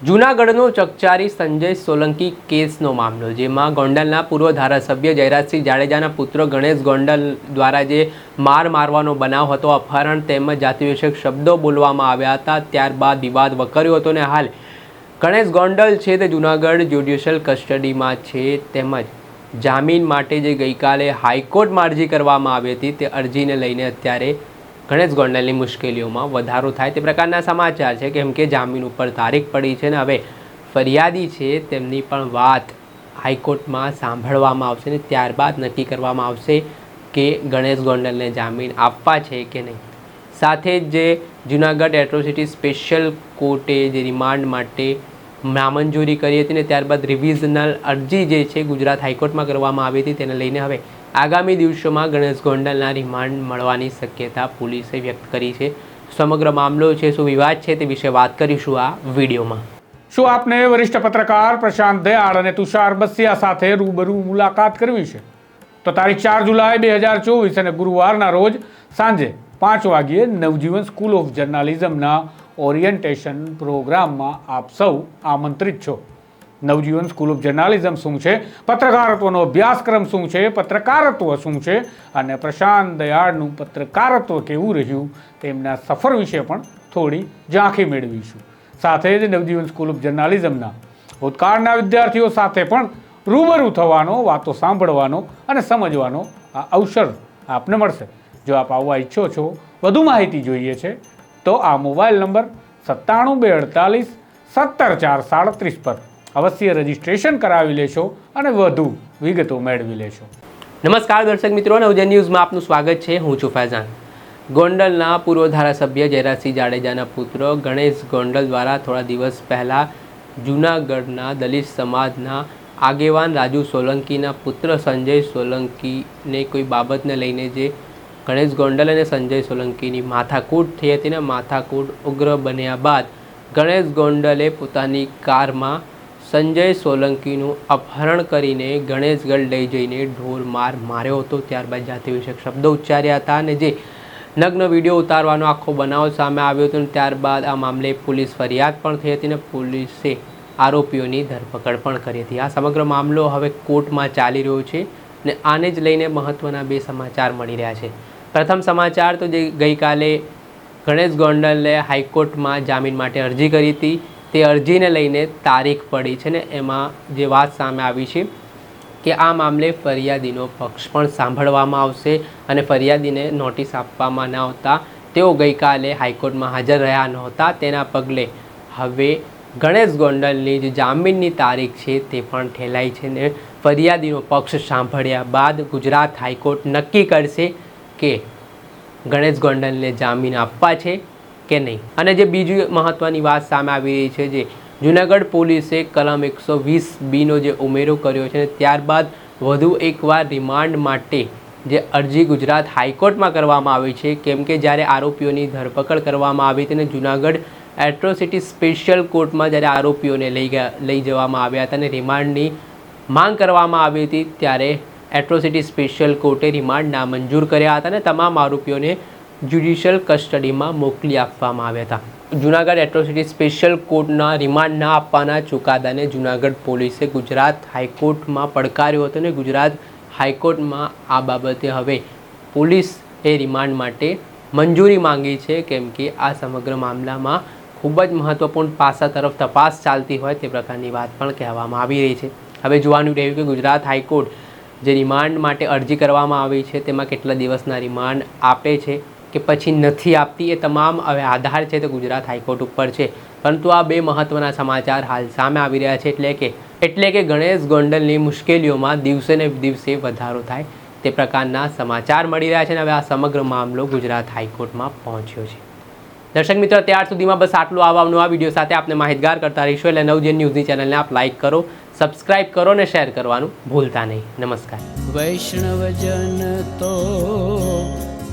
જૂનાગઢનો ચકચારી સંજય સોલંકી કેસનો મામલો, જેમાં ગોંડલના પૂર્વ ધારાસભ્ય જયરાજસિંહ જાડેજાના પુત્ર ગણેશ ગોંડલ દ્વારા જે માર મારવાનો બનાવ હતો, અપહરણ તેમજ જાતિવિષયક શબ્દો બોલવામાં આવ્યા હતા, ત્યારબાદ વિવાદ વકર્યો હતો ને હાલ ગણેશ ગોંડલ છે તે જૂનાગઢ જ્યુડિશિયલ કસ્ટડીમાં છે તેમજ જામીન માટે જે ગઈકાલે હાઈકોર્ટમાં અરજી કરવામાં આવી હતી તે અરજીને લઈને અત્યારે ગણેશ ગોંડલની મુશ્કેલીઓમાં વધારો થાય તે પ્રકારના સમાચાર છે, કેમ કે જામીન ઉપર તારીખ પડી છે ને હવે ફરિયાદી છે તેમની પણ વાત હાઈકોર્ટમાં સાંભળવામાં આવશે ને ત્યારબાદ નક્કી કરવામાં આવશે કે ગણેશ ગોંડલને જામીન આપવા છે કે નહીં. સાથે જ જે જુનાગઢ એટ્રોસિટી સ્પેશિયલ કોર્ટે જે રિમાન્ડ માટે નામંજૂરી કરી હતી ને ત્યારબાદ રિવિઝનલ અરજી જે છે ગુજરાત હાઈકોર્ટમાં કરવામાં આવી હતી તેને લઈને હવે આગામી દિવસોમાં ગણેશ ગોંડલના રિમાન્ડ મળવાની શક્યતા પોલીસે વ્યક્ત કરી છે. સમગ્ર મામલો છે, શું વિવાદ છે તે વિશે વાત કરીશું આ વિડીયોમાં. શું આપને વરિષ્ઠ પત્રકાર પ્રશાંત દયાળ અને તુષાર બસિયા સાથે રૂબરૂ મુલાકાત કરવી છે? તો તારીખ ચાર જુલાઈ બે હજાર ચોવીસ અને ગુરુવારના રોજ સાંજે પાંચ વાગ્યે નવજીવન સ્કૂલ ઓફ જર્નાલિઝમના ઓરિએન્ટેશન પ્રોગ્રામમાં આપ સૌ આમંત્રિત છો. નવજીવન સ્કૂલ ઓફ જર્નાલિઝમ શું છે? પત્રકારત્વનો અભ્યાસક્રમ શું છે? પત્રકારત્વ શું છે? અને પ્રશાંત દયાળનું પત્રકારત્વ કેવું રહ્યું? તેમના સફર વિશે પણ થોડી ઝાંખી મેળવીશું. સાથે જ નવજીવન સ્કૂલ ઓફ જર્નાલિઝમના ભૂતકાળના વિદ્યાર્થીઓ સાથે પણ રૂબરૂ થવાનો, વાતો સાંભળવાનો અને સમજવાનો આ અવસર આપને મળશે. જો આપ આવવા ઈચ્છો છો, વધુ માહિતી જોઈએ છે, તો આ મોબાઈલ નંબર સત્તાણું બે અડતાલીસ સત્તર ચાર સાડત્રીસ પર અવશ્ય રજીસ્ટ્રેશન કરાવી લેશો અને વધુ વિગતો મેળવી લેશો. નમસ્કાર દર્શક મિત્રો નવજન ન્યૂઝમાં આપનું સ્વાગત છે. હું છું ફૈઝાન. ગોંડલના પૂર્વ ધારાસભ્ય જયરાજસિંહ જાડેજાના પુત્ર ગણેશ ગોંડલ દ્વારા થોડા દિવસ પહેલાં જૂનાગઢના દલિત સમાજના આગેવાન રાજુ સોલંકીના પુત્ર સંજય સોલંકીને કોઈ બાબતને લઈને જે ગણેશ ગોંડલ અને સંજય સોલંકીની માથાકૂટ થઈ હતી ને માથાકૂટ ઉગ્ર બન્યા બાદ ગણેશ ગોંડલે પોતાની કારમાં સંજય સોલંકીનું અપહરણ કરીને ગણેશગઢ લઈ જઈને ઢોર માર માર્યો હતો. ત્યારબાદ જાતિ વિષયક શબ્દો ઉચ્ચાર્યા હતા અને જે નગ્ન વીડિયો ઉતારવાનો આખો બનાવ સામે આવ્યો હતો અને ત્યારબાદ આ મામલે પોલીસ ફરિયાદ પણ થઈ હતી અને પોલીસે આરોપીઓની ધરપકડ પણ કરી હતી. આ સમગ્ર મામલો હવે કોર્ટમાં ચાલી રહ્યો છે અને આને જ લઈને મહત્ત્વના બે સમાચાર મળી રહ્યા છે. પ્રથમ સમાચાર તો જે ગઈકાલે ગણેશ ગોંડલે હાઈકોર્ટમાં જામીન માટે અરજી કરી હતી. તે અરજીને લઈને તારીખ પડી છે ને એમાં જે વાત સામે આવી છે કે આ મામલે ફરિયાદીનો પક્ષ પણ સાંભળવામાં આવશે અને ફરિયાદીને નોટિસ આપવામાં ન આવતા. તેઓ ગઈકાલે હાઈકોર્ટમાં હાજર રહ્યા નહોતા. તેના પગલે હવે ગણેશ ગોંડલની જે જામીનની તારીખ છે તે પણ ઠેલાઈ છે ને ફરિયાદીનો પક્ષ સાંભળ્યા બાદ ગુજરાત હાઈકોર્ટ નક્કી કરશે કે ગણેશ ગોંડલને જામીન આપવા છે. કે નહીં. અને જે બીજી મહત્ત્વની વાત સામે આવી રહી છે જે જુનાગઢ પોલીસે કલમ એકસો વીસ બીનો જે ઉમેરો કર્યો છે ત્યારબાદ વધુ એકવાર રિમાન્ડ માટે જે અરજી ગુજરાત હાઈકોર્ટમાં કરવામાં આવી છે, કેમ કે જ્યારે આરોપીઓની ધરપકડ કરવામાં આવી હતી અને જુનાગઢ એટ્રોસિટી સ્પેશિયલ કોર્ટમાં જ્યારે આરોપીઓને લઈ ગયા, લઈ જવામાં આવ્યા હતા અને રિમાન્ડની માંગ કરવામાં આવી હતી, ત્યારે એટ્રોસિટી સ્પેશિયલ કોર્ટે રિમાન્ડ નામંજૂર કર્યા હતા અને તમામ આરોપીઓને જ્યુડિશિયલ કસ્ટડીમાં મોકલી આપવામાં આવ્યા હતા. જુનાગઢ એટ્રોસિટી સ્પેશિયલ કોર્ટના રિમાન્ડ ના આપવાના ચુકાદાને જુનાગઢ પોલીસે ગુજરાત હાઈકોર્ટમાં પડકાર્યો હતો અને ગુજરાત હાઈકોર્ટમાં આ બાબતે હવે પોલીસ એ રિમાન્ડ માટે મંજૂરી માંગી છે, કેમ કે આ સમગ્ર મામલામાં ખૂબ જ મહત્ત્વપૂર્ણ પાસા તરફ તપાસ ચાલતી હોય તે પ્રકારની વાત પણ કહેવામાં આવી રહી છે. હવે જોવાનું રહ્યું કે ગુજરાત હાઈકોર્ટ જે રિમાન્ડ માટે અરજી કરવામાં આવી છે, તેમાં કેટલા દિવસના રિમાન્ડ આપે છે કે પછી નથી આપતી, એ તમામ હવે આધાર છે તે ગુજરાત હાઈકોર્ટ ઉપર છે. પરંતુ આ બે મહત્ત્વના સમાચાર હાલ સામે આવી રહ્યા છે એટલે કે એટલે કે ગણેશ ગોંડલની મુશ્કેલીઓમાં દિવસે ને દિવસે વધારો થાય તે પ્રકારના સમાચાર મળી રહ્યા છે અને હવે આ સમગ્ર મામલો ગુજરાત હાઈકોર્ટમાં પહોંચ્યો છે. દર્શક મિત્રો, ત્યાર સુધીમાં બસ આટલું આવવાનું. આ વીડિયો સાથે આપને માહિતગાર કરતા રહીશું એટલે નવજન ન્યૂઝની ચેનલને આપ લાઇક કરો, સબસ્ક્રાઇબ કરો અને શેર કરવાનું ભૂલતા નહીં. નમસ્કાર. વૈષ્ણવજન તો